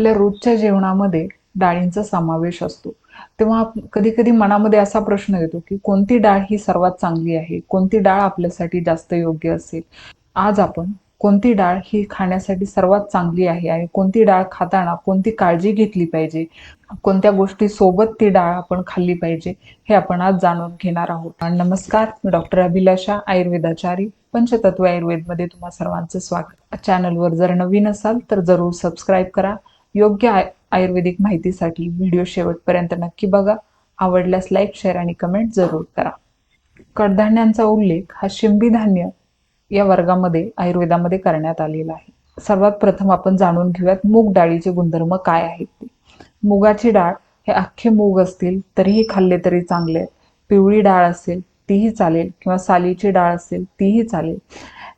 आपल्या रोजच्या जेवणामध्ये डाळींचा समावेश असतो. तेव्हा कधी कधी मनामध्ये असा प्रश्न येतो की कोणती डाळ ही सर्वात चांगली आहे? कोणती डाळ आपल्यासाठी जास्त योग्य असेल? आज आपण कोणती डाळ ही खाण्यासाठी सर्वात चांगली आहे आणि कोणती डाळ खाताना कोणती काळजी घेतली पाहिजे? कोणत्या गोष्टी सोबत ती डाळ आपण खाल्ली पाहिजे? हे आपण आज जाणून घेणार आहोत. नमस्कार मी डॉक्टर अभिलाषा आयुर्वेदाचारी पंचतत्व आयुर्वेदमध्ये तुम्हा सर्वांचं स्वागत. चॅनलवर जर नवीन असाल तर जरूर सबस्क्राईब करा. योग्य आय आयुर्वेदिक माहितीसाठी व्हिडिओ शेवटपर्यंत नक्की बघा. आवडल्यास लाईक शेअर आणि कमेंट जरूर करा. कडधान्यांचा उल्लेख हा शिंबी धान्य या वर्गामध्ये आयुर्वेदामध्ये करण्यात आलेला आहे. सर्वात प्रथम आपण जाणून घेऊयात मूग डाळीचे गुणधर्म काय आहेत ते. मुगाची डाळ हे अख्खे मूग असतील तरीही खाल्ले तरी चांगले पिवळी डाळ असेल तीही चालेल. किंवा सालीची डाळ असेल तीही चालेल.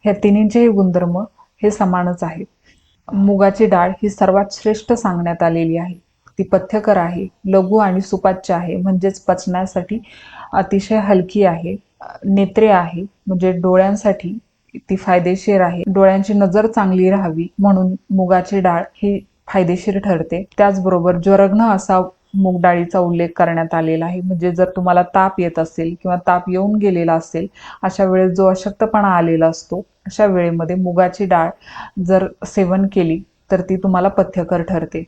ह्या तिन्हींचेही गुणधर्म हे समानच आहेत. मुगाची डाळ ही सर्वात श्रेष्ठ सांगण्यात आलेली आहे. ती पथ्यकर आहे लघु आणि सुपाच्य आहे म्हणजेच पचण्यासाठी अतिशय हलकी आहे नेत्रे आहे म्हणजे डोळ्यांसाठी ती फायदेशीर आहे. डोळ्यांची नजर चांगली राहावी म्हणून मुगाची डाळ ही फायदेशीर ठरते. त्याचबरोबर ज्वरग्न असा मूग डाळीचा उल्लेख करण्यात आलेला आहे. म्हणजे जर तुम्हाला ताप येत असेल किंवा ताप येऊन गेलेला असेल अशा वेळेस जो अशक्तपणा आलेला असतो अशा वेळेमध्ये मुगाची डाळ जर सेवन केली तर ती तुम्हाला पथ्यकर ठरते.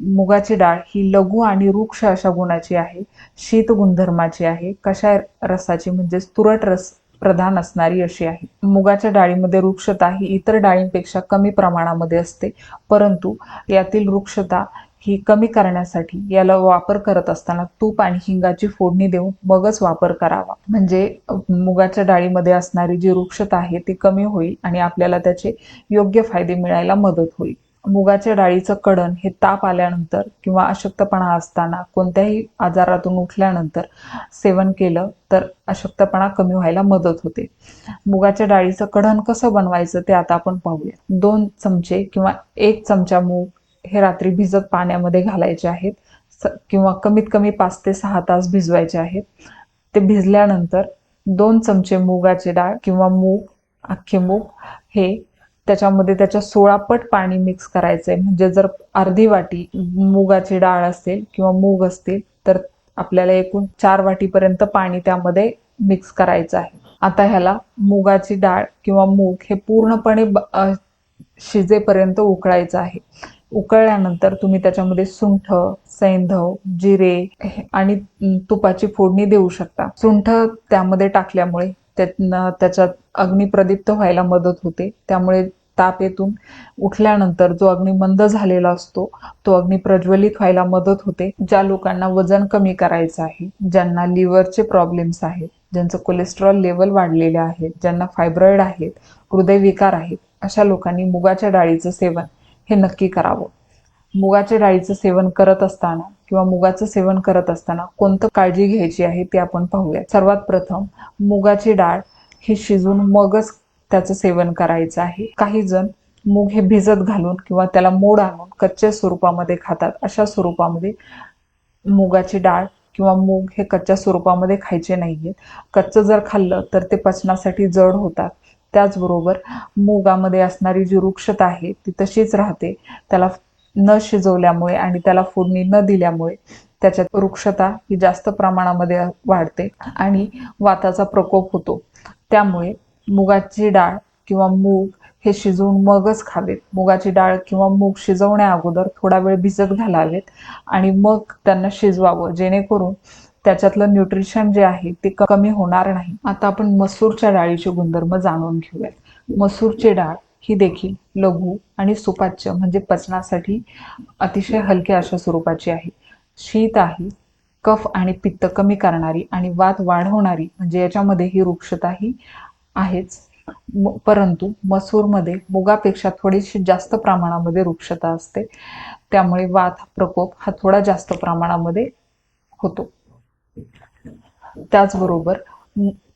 मुगाची डाळ ही लघु आणि वृक्ष अशा गुणाची आहे शीत गुणधर्माची आहे कशा रसाची म्हणजे तुरट रस प्रधान असणारी अशी आहे. मुगाच्या डाळीमध्ये वृक्षता ही इतर डाळींपेक्षा कमी प्रमाणामध्ये असते परंतु यातील वृक्षता ही कमी करण्यासाठी याला वापर करत असताना तूप आणि हिंगाची फोडणी देऊन मगच वापर करावा. म्हणजे मुगाच्या डाळीमध्ये असणारी जी वृक्षता आहे ती कमी होईल आणि आपल्याला त्याचे योग्य फायदे मिळायला मदत होईल. मुगाच्या डाळीचं कडण हे ताप आल्यानंतर किंवा अशक्तपणा असताना कोणत्याही आजारातून उठल्यानंतर सेवन केलं तर अशक्तपणा कमी व्हायला मदत होते. मुगाच्या डाळीचं कढण कसं बनवायचं ते आता आपण पाहूया दोन चमचे किंवा एक चमचा मूग हे रात्री भिजत पाण्यामध्ये घालायचे आहेत. किंवा कमीत कमी पाच ते सहा तास भिजवायचे आहेत. ते भिजल्यानंतर दोन चमचे मुगाचे डाळ किंवा मूग अख्खे मूग हे त्याच्यामध्ये त्याच्या सोळा पट पाणी मिक्स करायचं. आहे म्हणजे जर अर्धी वाटी मुगाची डाळ असेल किंवा मूग असतील तर आपल्याला एकूण चार वाटीपर्यंत पाणी त्यामध्ये मिक्स करायचं आहे. आता ह्याला मुगाची डाळ किंवा मूग हे पूर्णपणे शिजेपर्यंत उकळायचं आहे. उकळल्यानंतर तुम्ही त्याच्यामध्ये सुंठ सैंधव जिरे आणि तुपाची फोडणी देऊ शकता. सुंठ त्यामध्ये टाकल्यामुळे त्याच्यात अग्निप्रदीप्त व्हायला मदत होते. त्यामुळे ताप येतून उठल्यानंतर जो अग्नी मंद झालेला असतो तो अग्नी प्रज्वलित व्हायला मदत होते ज्या लोकांना वजन कमी करायचं आहे ज्यांना लिव्हरचे प्रॉब्लेम्स आहेत ज्यांचं कोलेस्ट्रॉल लेवल वाढलेले आहेत ज्यांना फायब्रॉइड आहेत हृदयविकार आहेत अशा लोकांनी मुगाच्या डाळीचं सेवन हे नक्की करावं. मुगाच्या डाळीचं सेवन करत असताना किंवा मुगाचं सेवन करत असताना कोणतं काळजी घ्यायची आहे ते आपण पाहूया सर्वात प्रथम मुगाची डाळ ही शिजून मगच त्याचं सेवन करायचं आहे. काही जण मूग हे भिजत घालून किंवा त्याला मोड आणून कच्च्या स्वरूपामध्ये खातात. अशा स्वरूपामध्ये मुगाची डाळ किंवा मूग हे कच्च्या स्वरूपामध्ये खायचे नाहीये कच्चं जर खाल्लं तर ते पचनासाठी जड होतात. त्याचबरोबर मुगामध्ये असणारी जी वृक्षता आहे ती तशीच राहते. त्याला न शिजवल्यामुळे आणि त्याला फोडणी न दिल्यामुळे त्याच्यात वृक्षता ही जास्त प्रमाणामध्ये वाढते आणि वाताचा प्रकोप होतो. त्यामुळे मुगाची डाळ किंवा मूग हे शिजवून मगच खावेत. मुगाची डाळ किंवा मूग शिजवण्या अगोदर थोडा वेळ भिजत घालावेत आणि मग त्यांना शिजवावं जेणेकरून त्याच्यातलं न्यूट्रिशन जे आहे ते कमी होणार नाही. आता आपण मसूरच्या डाळीचे गुणधर्म जाणून घेऊयात. मसूरची डाळ ही देखील लघु आणि सुपाच्य म्हणजे पचनासाठी अतिशय हलक्या अशा स्वरूपाची आहे. शीत आहे कफ आणि पित्त कमी करणारी आणि वात वाढवणारी म्हणजे याच्यामध्ये ही वृक्षताही आहेच. परंतु मसूरमध्ये मुगापेक्षा थोडीशी जास्त प्रमाणामध्ये वृक्षता असते. त्यामुळे वात प्रकोप हा थोडा जास्त प्रमाणामध्ये होतो. त्याचबरोबर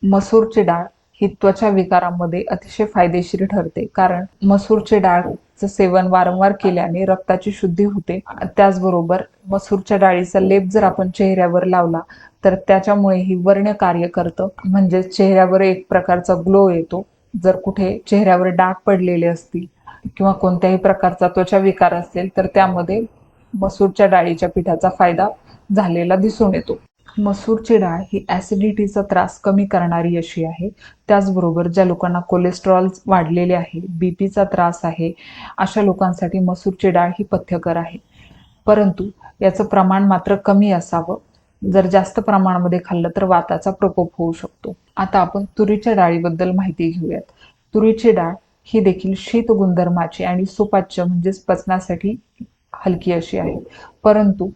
मसूरची डाळ ही त्वचा विकारामध्ये अतिशय फायदेशीर ठरते. कारण मसूरची डाळचं सेवन वारंवार केल्याने रक्ताची शुद्धी होते. त्याचबरोबर मसूरच्या डाळीचा लेप जर आपण चेहऱ्यावर लावला तर त्याच्यामुळे ही वर्ण कार्य करतं. म्हणजे चेहऱ्यावर एक प्रकारचा ग्लो येतो. जर कुठे चेहऱ्यावर डाग पडलेले असतील किंवा कोणत्याही प्रकारचा त्वचा विकार असेल तर त्यामध्ये मसूरच्या डाळीच्या पिठाचा फायदा झालेला दिसून येतो. मसूरची डाळ ही ॲसिडिटीचा त्रास कमी करणारी अशी आहे. त्याचबरोबर ज्या लोकांना कोलेस्ट्रॉल वाढलेले आहे बी पीचा त्रास आहे अशा लोकांसाठी मसूरची डाळ ही पथ्यकर आहे. परंतु याचं प्रमाण मात्र कमी असावं. जर जास्त प्रमाणामध्ये खाल्लं तर वाताचा प्रकोप होऊ शकतो. आता आपण तुरीच्या डाळीबद्दल माहिती घेऊयात. तुरीची डाळ ही देखील शीत गुणधर्माची आणि सुपाच्य म्हणजेच पचनासाठी हलकी अशी आहे. परंतु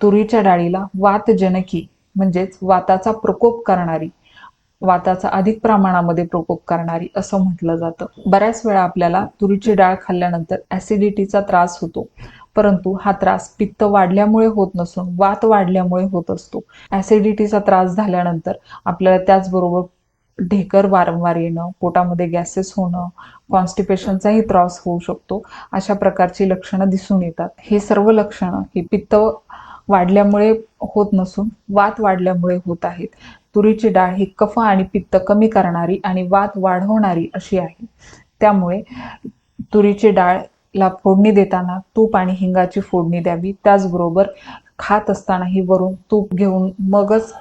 तुरीच्या डाळीला वातजनकी म्हणजेच वाताचा प्रकोप करणारी वाताचा अधिक प्रमाणामध्ये प्रकोप करणारी असं म्हटलं जातं. बऱ्याच वेळा आपल्याला तुरीची डाळ खाल्ल्यानंतर ऍसिडिटीचा त्रास होतो परंतु हा त्रास पित्त वाढल्यामुळे होत नसून वात वाढल्यामुळे होत असतो. ऍसिडिटीचा त्रास झाल्यानंतर आपल्याला त्याचबरोबर ढेकर वारंवार येणं पोटामध्ये गॅसेस होणं कॉन्स्टिपेशनचाही त्रास होऊ शकतो. अशा प्रकारची लक्षणं दिसून येतात. हे सर्व लक्षणं ही पित्त वाढल्यामुळे होत नसून वात वाढल्यामुळे होत आहेत. तुरीची डाळ ही कफ आणि पित्त कमी करणारी आणि वात वाढवणारी अशी आहे. त्यामुळे तुरीची डाळला फोडणी देताना तूप आणि हिंगाची फोडणी द्यावी. त्याचबरोबर खात असतानाही वरून तूप घेऊन मगच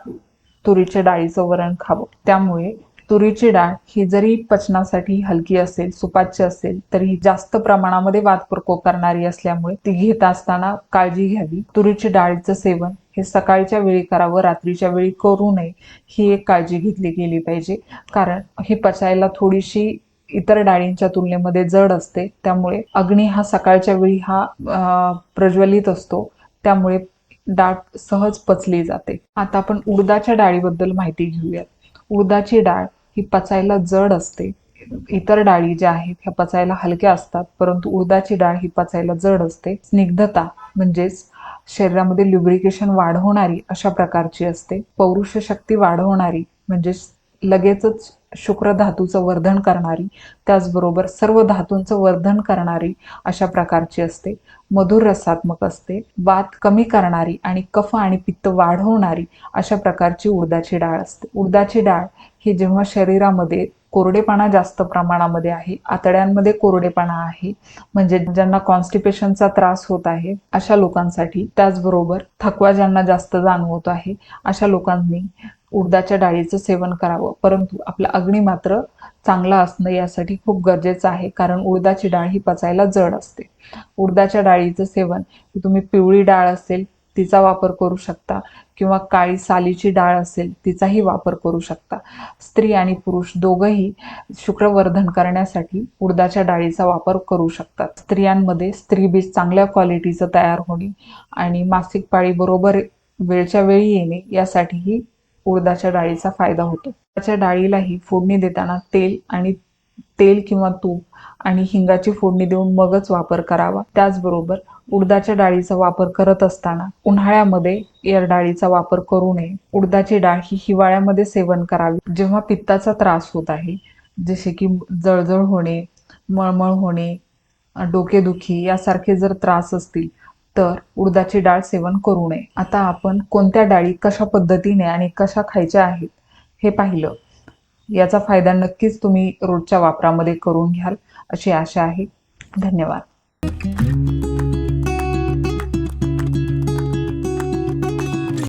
तुरीच्या डाळीचं वरण खावं. त्यामुळे तुरीची डाळ ही जरी पचनासाठी हलकी असेल सुपाच्य असेल तरी जास्त प्रमाणामध्ये वात करणारी असल्यामुळे ती घेत असताना काळजी घ्यावी. तुरीची डाळीचं सेवन हे सकाळच्या वेळी करावं रात्रीच्या वेळी करू नये ही एक काळजी घेतली गेली पाहिजे. कारण हे पचायला थोडीशी इतर डाळींच्या तुलनेमध्ये जड असते त्यामुळे अग्नी हा सकाळच्या वेळी हा प्रज्वलित असतो त्यामुळे डाळ सहज पचली जाते. आता आपण उडदाच्या डाळीबद्दल माहिती घेऊयात. उडदाची डाळ ही पचायला जड असते. इतर डाळी ज्या आहेत ह्या पचायला हलक्या असतात परंतु उडदाची डाळ ही पचायला जड असते. स्निग्धता म्हणजेच शरीरामध्ये ल्युब्रिकेशन वाढवणारी अशा प्रकारची असते. पौरुष शक्ती वाढवणारी म्हणजेच लगेचच शुक्र धातूचं वर्धन करणारी त्याचबरोबर सर्व धातूंचं वर्धन करणारी अशा प्रकारची असते. मधुर रसात्मक असते वात कमी करणारी आणि कफ आणि पित्त वाढवणारी अशा प्रकारची उडदाची डाळ असते. उडदाची डाळ ही जेव्हा शरीरामध्ये कोरडेपणा जास्त प्रमाणामध्ये आहे आतड्यांमध्ये कोरडेपणा आहे म्हणजे ज्यांना कॉन्स्टिपेशनचा त्रास होत आहे अशा लोकांसाठी त्याचबरोबर थकवा ज्यांना जास्त जाणवत आहे अशा लोकांनी उडदाच्या डाळीचं सेवन करावं. परंतु आपला अग्नी मात्र चांगला असणं यासाठी खूप गरजेचं आहे कारण उडदाची डाळ ही पचायला जड असते. उडदाच्या डाळीचं सेवन तुम्ही पिवळी डाळ असेल तिचा वापर करू शकता किंवा काळी सालीची डाळ असेल तिचाही वापर करू शकता. स्त्री आणि पुरुष दोघंही शुक्रवर्धन करण्यासाठी उडदाच्या डाळीचा वापर करू शकतात. स्त्रियांमध्ये स्त्रीबीज चांगल्या क्वालिटीचं तयार होणे आणि मासिक पाळी बरोबर वेळच्या वेळी येणे यासाठीही उडदाच्या डाळीचा फायदा होतो. त्याच्या डाळीलाही फोडणी देताना तेल आणि तेल किंवा तूप आणि हिंगाची फोडणी देऊन मगच वापर करावा. त्याचबरोबर उडदाच्या डाळीचा वापर करत असताना उन्हाळ्यामध्ये या डाळीचा वापर करू नये. उडदाची डाळ ही हिवाळ्यामध्ये सेवन करावी. जेव्हा पित्ताचा त्रास होत आहे जसे की जळजळ होणे मळमळ होणे डोकेदुखी यासारखे जर त्रास असतील तर उडदाची डाळ सेवन करू नये. आता आपण कोणत्या डाळी कशा पद्धतीने आणि कशा खायच्या आहेत हे पाहिलं. याचा फायदा नक्कीच तुम्ही रोजच्या वापरामध्ये करून घ्याल अशी आशा आहे. धन्यवाद.